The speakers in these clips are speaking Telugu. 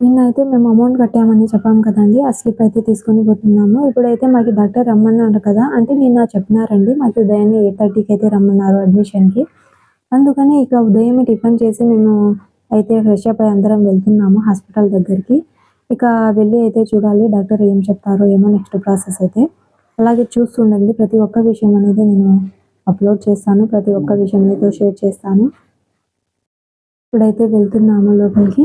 నిన్నైతే మేము అమౌంట్ కట్టామని చెప్పాం కదండి. ఆ స్లిప్ అయితే తీసుకొని పోతున్నాము. ఇప్పుడైతే మాకు డాక్టర్ రమ్మన్నారు కదా. అంటే నిన్న చెప్పినారండి మాకు ఉదయాన్నే ఎయిట్ థర్టీకి అయితే రమ్మన్నారు అడ్మిషన్కి. అందుకని ఇక ఉదయమే టిఫిన్ చేసి మేము అయితే ఫ్రెష్ అప్ అయి అందరం వెళ్తున్నాము హాస్పిటల్ దగ్గరికి. ఇక వెళ్ళి అయితే చూడాలి డాక్టర్ ఏం చెప్తారో ఏమో నెక్స్ట్ ప్రాసెస్ అయితే. అలాగే చూస్తుండండి ప్రతి ఒక్క విషయం అనేది నేను అప్లోడ్ చేస్తాను. ప్రతి ఒక్క విషయం మీతో షేర్ చేస్తాను. ఇప్పుడైతే వెళ్తున్నాము లోపలికి.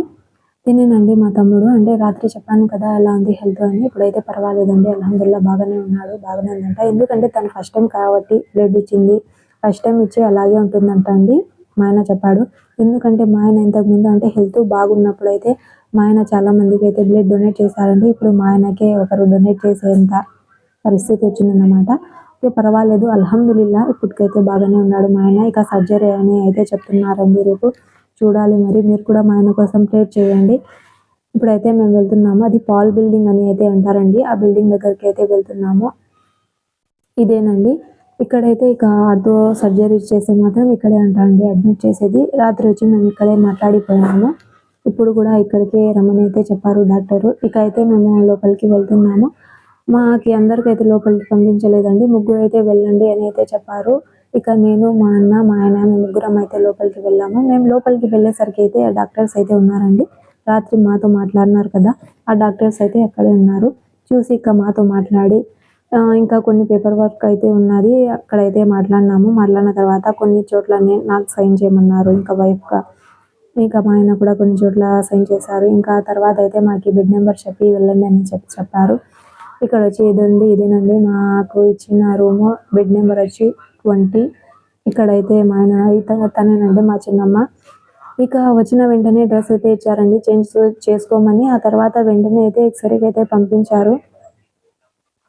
తినేనండి మా తమ్ముడు. అంటే రాత్రి చెప్పాను కదా ఎలా ఉంది హెల్త్ అని. ఇప్పుడైతే పర్వాలేదండి. అల్హమ్దుల్లా బాగానే ఉన్నాడు బాగానే ఉందంట. ఎందుకంటే తను ఫస్ట్ టైం కాబట్టి బ్లడ్ ఇచ్చింది. ఫస్ట్ టైం ఇచ్చి అలాగే ఉంటుందంట అండి మా ఆయన చెప్పాడు. ఎందుకంటే మా ఆయన ఇంతకుముందు అంటే హెల్త్ బాగున్నప్పుడు అయితే మా ఆయన చాలా మందికి అయితే బ్లడ్ డొనేట్ చేశారండి. ఇప్పుడు మా ఆయనకే ఒకరు డొనేట్ చేసేంత పరిస్థితి వచ్చిందన్నమాట. పర్వాలేదు అల్హమ్దుల్లా ఇప్పటికైతే బాగానే ఉన్నాడు మా ఆయన. ఇక సర్జరీ అని అయితే చెప్తున్నారండి రేపు. చూడాలి మరి. మీరు కూడా మా ఆయన కోసం ప్రేర్ చేయండి. ఇప్పుడైతే మేము వెళ్తున్నాము. అది పాల్ బిల్డింగ్ అని అయితే అంటారండి. ఆ బిల్డింగ్ దగ్గరికి అయితే వెళ్తున్నాము. ఇదేనండి. ఇక్కడైతే ఇక ఆర్థో సర్జరీ చేస్తే మాత్రం ఇక్కడే అంటారండి అడ్మిట్ చేసేది. రాత్రి వచ్చి మేము ఇక్కడే మాట్లాడిపోయాము. ఇప్పుడు కూడా ఇక్కడికే రమ్మని అయితే చెప్పారు డాక్టరు. ఇక అయితే మేము లోపలికి వెళ్తున్నాము. మాకి అందరికైతే లోపలికి పంపించలేదండి. ముగ్గురు అయితే వెళ్ళండి అని అయితే చెప్పారు. ఇక నేను మా అన్న మా ఆయన మేము ముగ్గురం అయితే లోపలికి వెళ్ళాము. మేము లోపలికి వెళ్ళేసరికి అయితే డాక్టర్స్ అయితే ఉన్నారండి. రాత్రి మాతో మాట్లాడినారు కదా ఆ డాక్టర్స్ అయితే అక్కడే ఉన్నారు. చూసి ఇక మాతో మాట్లాడి ఇంకా కొన్ని పేపర్ వర్క్ అయితే ఉన్నది అక్కడైతే మాట్లాడినాము. మాట్లాడిన తర్వాత కొన్ని చోట్ల నాకు సైన్ చేయమన్నారు. ఇంకా వైఫ్గా ఇంకా మా ఆయన కూడా కొన్ని చోట్ల సైన్ చేశారు. ఇంకా తర్వాత అయితే మాకు బెడ్ నెంబర్ చెప్పి వెళ్ళండి అని చెప్పి చెప్పారు. ఇక్కడ వచ్చి ఇదండి ఇదేనండి మాకు ఇచ్చిన రూము బెడ్ నెంబర్ వచ్చి ట్వంటీ ఇక్కడైతే మా ఆయన తనేనండి మా చిన్నమ్మ. ఇక వచ్చిన వెంటనే డ్రెస్ అయితే ఇచ్చారండి. చేంజ్ చేసుకోమని ఆ తర్వాత వెంటనే అయితే ఎక్స్రేకి అయితే పంపించారు.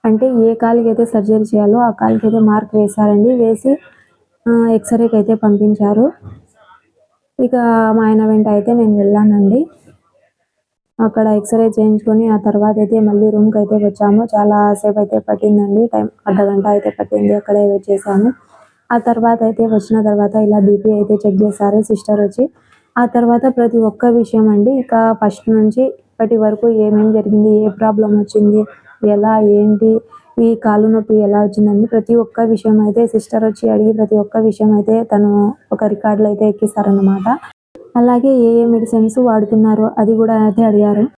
అంటే ఏ కాలుకి అయితే సర్జరీ చేయాలో ఆ కాలుకి అయితే మార్క్ వేశారండి. వేసి ఎక్స్రేకి అయితే పంపించారు. ఇక మా ఆయన వెంట అయితే నేను వెళ్ళానండి. అక్కడ ఎక్స్రే చేయించుకొని ఆ తర్వాత అయితే మళ్ళీ రూమ్కి అయితే వచ్చాము. చాలా సేపు అయితే పట్టిందండి. టైం అర్ధగంట అయితే పట్టింది అక్కడే వెయిట్ చేశాము. ఆ తర్వాత అయితే వచ్చిన తర్వాత ఇలా బీపీ అయితే చెక్ చేశారు సిస్టర్ వచ్చి. ఆ తర్వాత ప్రతి ఒక్క విషయం అండి ఇక ఫస్ట్ నుంచి ఇప్పటి వరకు ఏమేమి జరిగింది ఏ ప్రాబ్లం వచ్చింది ఎలా ఏంటి ఈ కాలు నొప్పి ఎలా వచ్చిందని ప్రతి ఒక్క విషయం అయితే సిస్టర్ వచ్చి అడిగి ప్రతి ఒక్క విషయం అయితే తను ఒక రికార్డులో అయితే ఎక్కిస్తారనమాట అలాగే ఏ ఏ మెడిసిన్స్ వాడుతున్నారో అది కూడా అయితే అడిగారు.